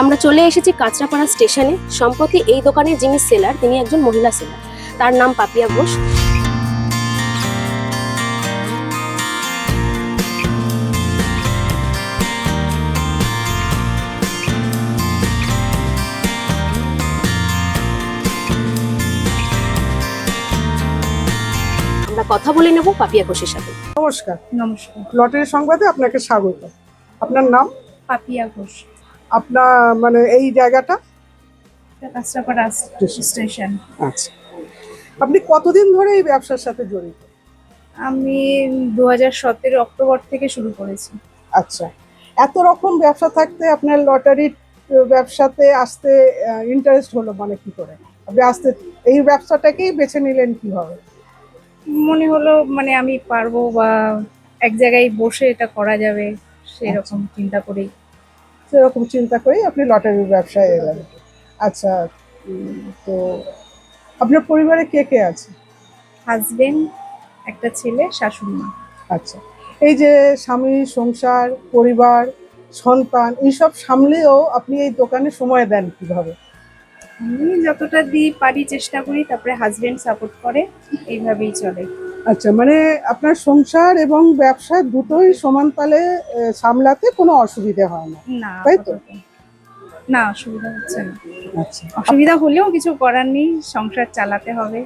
আমরা চলে এসেছি কাঁচরাপাড়া স্টেশনে। সম্প্রতি এই দোকানের যিনি সেলার তিনি একজন মহিলা সেলার। তার নাম পাপিয়া ঘোষ। আমরা কথা বলে নেব পাপিয়া ঘোষের সাথে। নমস্কার। নমস্কার। লটারি সংবাদে আপনাকে স্বাগত। আপনার নাম? পাপিয়া ঘোষ। আপনার মানে এই জায়গাটা? স্টেশন। আচ্ছা। আপনি কতদিন ধরে এই ব্যবসার সাথে জড়িত? আমি দু হাজার সতেরো অক্টোবর থেকে শুরু করেছি। আচ্ছা। এত রকম ব্যবসা থাকতে আপনার লটারির ব্যবসাতে আসতে ইন্টারেস্ট হলো মানে কি করে? আপনি আসতে এই ব্যবসাটাকেই বেছে নিলেন কীভাবে? মনে হলো মানে আমি পারব বা এক জায়গায় বসে এটা করা যাবে সেরকম চিন্তা করেই। সেরকম চিন্তা করেই আপনি লটারির ব্যবসায় এলেন। আচ্ছা তো আপনার পরিবারে কে কে আছে? হাজবেন্ড একটা ছেলে শাশুড়ি মা। আচ্ছা এই যে স্বামী সংসার পরিবার সন্তান এইসব সামলেও আপনি এই দোকানে সময় দেন কীভাবে? আমি যতটা দিই পারি চেষ্টা করি তারপরে হাজবেন্ড সাপোর্ট করে এইভাবেই চলে। আচ্ছা মানে আপনার সংসার এবং ব্যবসা দুটোই সমান তালে সামলাতে কোনো অসুবিধা হয় না। তাই তো? না অসুবিধা হচ্ছে না। আচ্ছা। অসুবিধা হলেও কিছু করার নেই সংসার চালাতে হবে।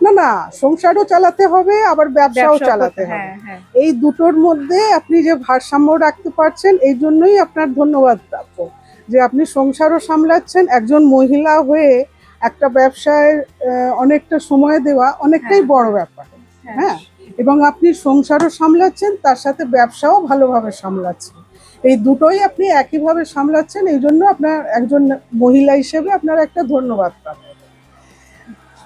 না না সংসারও চালাতে হবে আবার ব্যবসাও চালাতে হবে। হ্যাঁ হ্যাঁ। এই দুটোর মধ্যে আপনি যে ভারসাম্য রাখতে পারছেন এই জন্যই আপনার ধন্যবাদ প্রাপ্য। যে আপনি সংসারও সামলাচ্ছেন একজন মহিলা হয়ে একটা ব্যবসায় অনেকটা সময় দেওয়া অনেকটাই হ্যাঁ। বড় ব্যাপার। হ্যাঁ। হ্যাঁ এবং আপনি সংসারও সামলাচ্ছেন তার সাথে ব্যবসাও ভালোভাবে সামলাচ্ছেন। এই দুটোই আপনি একইভাবে সামলাচ্ছেন এই জন্য আপনার একজন মহিলা হিসেবে আপনার একটা ধন্যবাদ প্রাপ্য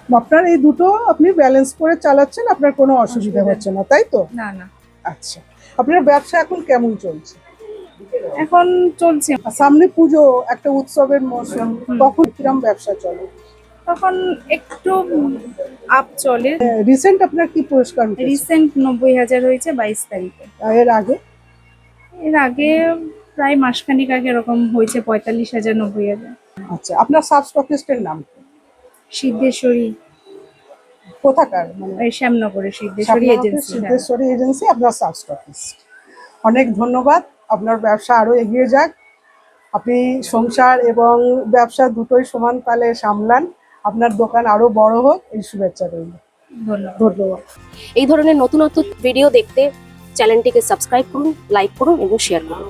আপনার এই দুটো আপনি ব্যালেন্স করে চালাচ্ছেন আপনার কোনো অসুবিধা অসুবিধা হচ্ছে না তাই তো? না না। আচ্ছা আপনার ব্যবসা এখন কেমন চলছে? এখন চলছে। সামনে পুজো একটা উৎসবের মৌসুম তখন কিরম ব্যবসা চলে? তখন একটু আপ চলে। রিসেন্ট আপনার কি পুরস্কার রিসেন্ট নব্বই হাজার হয়েছে বাইশ তারিখে। এর আগে? এর আগে প্রায় মাসখানিক আগে এরকম হয়েছে পঁয়তাল্লিশ হাজার নব্বই হাজার। আচ্ছা আপনার সাব স্টকিস্টের নাম কি? সিদ্ধেশ্বরী। কোথাকার? মানে শ্যামনগরের সিদ্ধেশ্বরী এজেন্সি সিদ্ধেশ্বরী এজেন্সি আপনার সাব স্টকিস্ট অনেক ধন্যবাদ। আপনার ব্যবসা আরও এগিয়ে যাক। আপনি সংসার এবং ব্যবসা দুটোই সমান তালে সামলান। আপনার দোকান আরও বড় হোক এই শুভেচ্ছা রইল। ধন্যবাদ। এই ধরনের নতুনত্ব ভিডিও দেখতে চ্যানেলটিকে সাবস্ক্রাইব করুন লাইক করুন এবং শেয়ার করুন।